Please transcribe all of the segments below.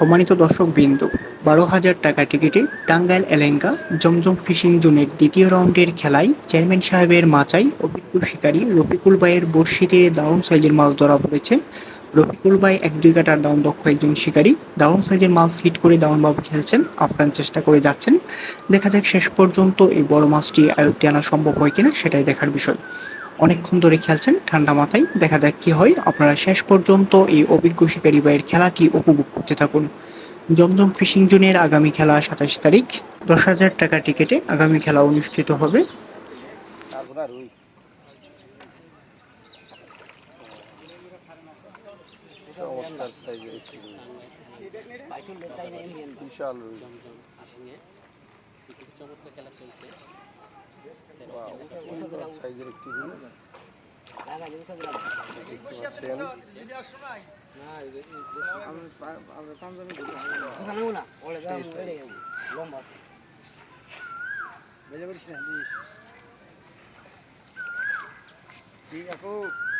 সম্মানিত দর্শক বিন্দু বারো হাজার টাকা টিকিটে টাঙ্গাইল এলেঙ্গা জমজম ফিশিং জোনের দ্বিতীয় রাউন্ডের খেলায় চেয়ারম্যান সাহেবের মাচাই অভিজ্ঞ শিকারী রফিকুল বাইয়ের বর্ষিতে দারুণ সাইজের মাছ ধরা পড়েছে। রফিকুল ভাই এক, দুই কাটার দারুণ দক্ষ একজন শিকারী। দারুণ সাইজের মাছ হিট করে দারুণভাবে খেলছেন। আপ্রাণ চেষ্টা করে যাচ্ছেন। দেখা যাক শেষ পর্যন্ত এই বড় মাছটি আয়ত্তে আনা সম্ভব হয় কিনা, সেটাই দেখার বিষয়। অনেকক্ষণ ধরে খেলছেন ঠান্ডা মাথায়। দেখা যাক কি হয়। আপনারা শেষ পর্যন্ত এই অভিজ্ঞ শিকারী ভাইয়ের খেলাটি উপভোগ করতে থাকুন। জমজম ফিশিং জোনের আগামী খেলা সাতাশ তারিখ। দশ হাজার টাকা টিকেটে আগামী খেলা অনুষ্ঠিত হবে। চমৎকার একটি রুই বিশাল রুই Wow, সুন্দর সাইজের একটি রুই দেখতে পাচ্ছেন রাসেল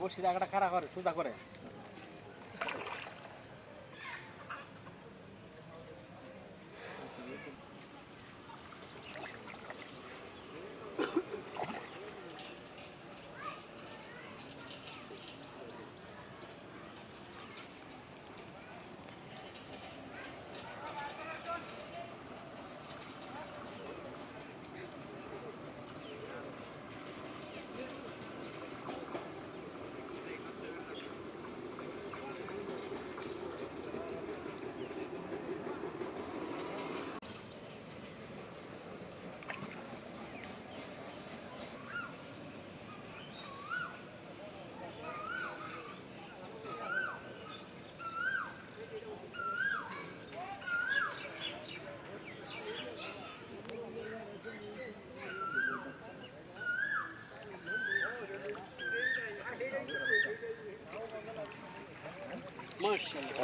বসে জায়গাটা খারাপ করে সোজা করে।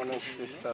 অনেক চেষ্টা